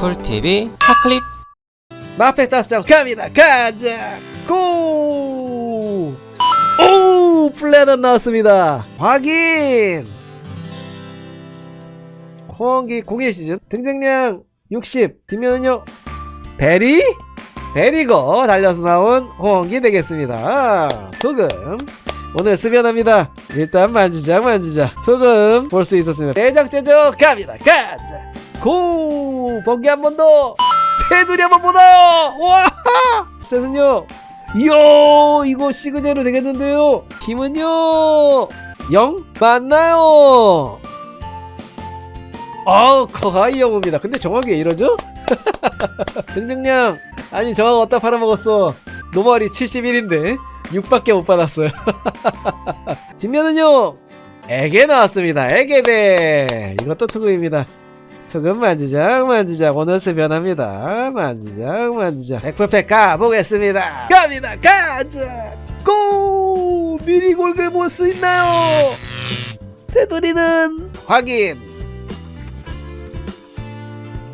쿨TV 차클립. 마페 따스장 갑니다. 가자. 고! 오! 플레는 나왔습니다. 확인! 호원기 공예 시즌. 등장량 60 뒷면은요. 베리? 베리거 달려서 나온 호원기 되겠습니다. 소금. 오늘 수변합니다. 일단 만지작 만지작 소금 볼 수 있었습니다 대작제적 갑니다. 가자 고! 번개 한 번 더! 테두리 한 번 보나요? 와! 셋은요! 이야 이거 시그널로 되겠는데요? 힘은요! 0 맞나요? 아우 커가이 영웅입니다. 근데 정확히 왜 이러죠? 등등량! 아니 저거 어디다 팔아먹었어? 노말이 71인데 6밖에 못 받았어요. 뒷면은요! 애게 나왔습니다. 애게배 이것도 투구입니다 조금 만지작 만지작. 오늘 수변합니다. 만지작 만지작. 백퍼팩 가보겠습니다. 갑니다. 가자! 고! 미리 골게 볼수 있나요? 테두리는 확인!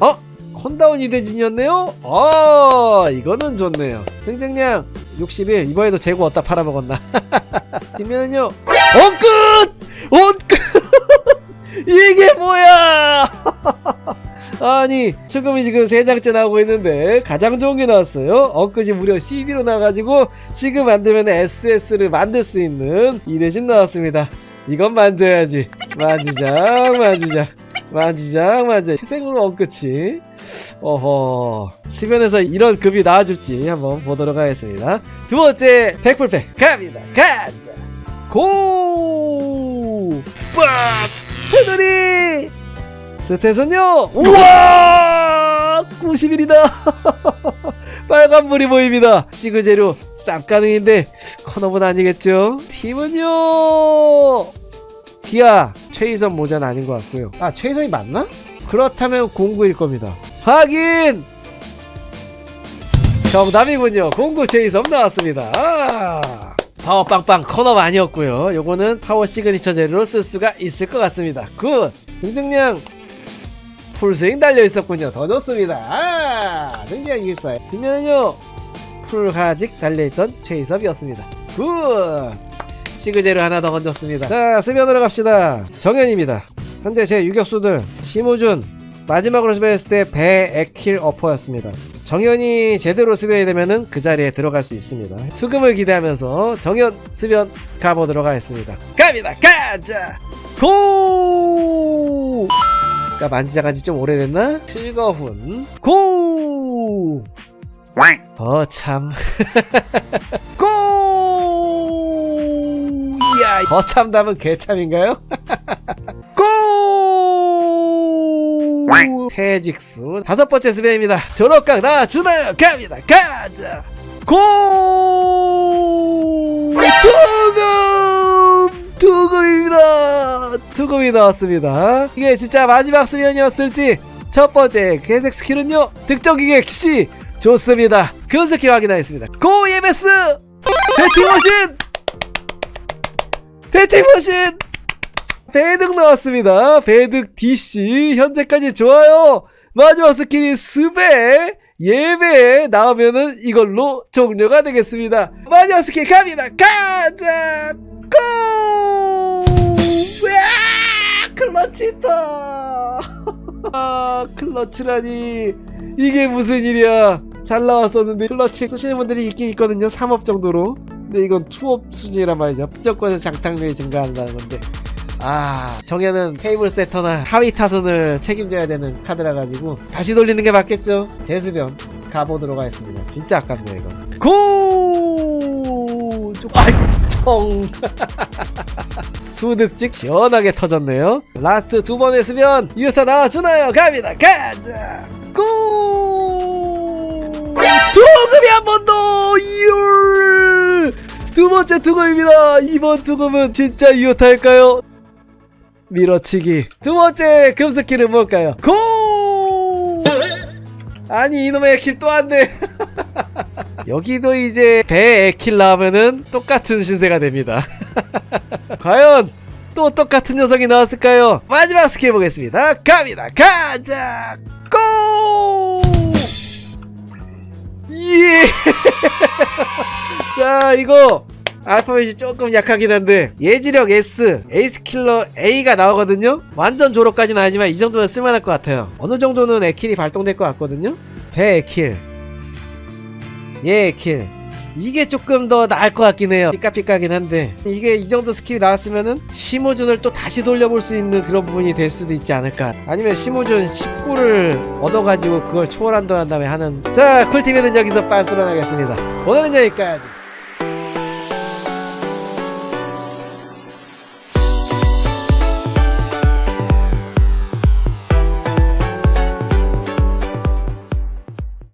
어? 콘다운 이대진이었네요? 아 이거는 좋네요. 등장량 61 이번에도 재고 어디다 팔아먹었나? 엉끝! 엉끝! 아니 지금이 지금 세 장째 나오고 있는데 가장 좋은 게 나왔어요. 엊그지 무려 CD로 나와가지고 지금 만들면 SS를 만들 수 있는 이 대신 나왔습니다. 이건 만져야지. 만지작 만지작 만지작 만지작. 생으로 엉끝이 어허. 수변에서 이런 급이 나와줄지 한번 보도록 하겠습니다. 두 번째 백불팩 갑니다. 가자. 고! 빡! 테 스탯은요 우와! 90일이다! 빨간불이 보입니다. 시그제로 쌉 가능인데 커너분 아니겠죠? 팀은요 기아 최희선 모자는 아닌 것 같고요. 아 최희선이 맞나? 그렇다면 공구일 겁니다. 확인! 정답이군요. 공구 최희선 나왔습니다. 아. 파워 빵빵 커너 아니었고요. 요거는 파워 시그니처 재료로 쓸 수가 있을 것 같습니다. 굿! 등등량 풀스윙 달려 있었군요. 더 좋습니다. 아 등장 24 뒷면은요 풀가직 달려있던 최희섭이었습니다. 굿! 시그제를 하나 더 건졌습니다. 자 수면으로 갑시다. 정현입니다. 현재 제 유격수들 심우준 마지막으로 수비했을 때 배 에킬 어퍼였습니다. 정현이 제대로 수비해야 되면은 그 자리에 들어갈 수 있습니다. 수금을 기대하면서 정현 수변 가보도록 하겠습니다. 갑니다. 가자! 고 그러니까 만지작한 지 좀 오래됐나? 실거훈 고! 거참 고! 이야 거참답은 개참인가요? 고! 태직수 다섯 번째 스베입니다 졸업각 나주나요 갑니다 가자 고! 투금! 투금입니다 투금이 나왔습니다. 이게 진짜 마지막 수련이었을지 첫 번째 개색 스킬은요 득점 기계 시 좋습니다. 그 스킬 확인하겠습니다. 고 EMS 배팅머신! 배팅머신! 배득 나왔습니다. 배득 DC 현재까지 좋아요. 마지막 스킬이 스베 예배 나오면은 이걸로 종료가 되겠습니다. 마지막 스킬 갑니다. 가자! 고! 으아! 클러치다 아 클러치라니. 이게 무슨 일이야? 잘 나왔었는데 클러치 쓰시는 분들이 있긴 있거든요 3업 정도로. 근데 이건 투업 수준이란 말이죠. 무조건 장착률이 증가한다는 건데. 아 정현은 테이블 세터나 하위 타선을 책임져야 되는 카드라 가지고 다시 돌리는 게 맞겠죠? 제수변 가보도록 하겠습니다. 진짜 아깝네요 이거. 고! 아이 통 수득직 시원하게 터졌네요. 라스트 두 번 했으면 유타 나와주나요? 갑니다. 가자. 고! 두금이 한 번더! 두 번째 투금입니다. 이번 투금은 진짜 이어탈까요? 밀어치기. 두 번째 금스킬은 뭘까요? 고! 아니 이놈의 킬 또 안돼 여기도 이제 배 에킬 나오면은 똑같은 신세가 됩니다 과연 또 똑같은 녀석이 나왔을까요? 마지막 스킬 보겠습니다. 갑니다. 가자. 고! 예! 자, 이거 알파벳이 조금 약하긴 한데 예지력 S, 에이스 킬러 A가 나오거든요. 완전 조로까지는 아니지만 이 정도는 쓸만할 것 같아요. 어느 정도는 에킬이 발동될 것 같거든요. 대에킬, 예에킬. 이게 조금 더 나을 것 같긴 해요. 삐까삐까긴 한데 이게 이 정도 스킬이 나왔으면은 시무준을 또 다시 돌려볼 수 있는 그런 부분이 될 수도 있지 않을까. 아니면 시무준 19를 얻어가지고 그걸 초월한다는 다음에 하는 자 쿨티비는 여기서 빤스런 하겠습니다. 오늘은 여기까지.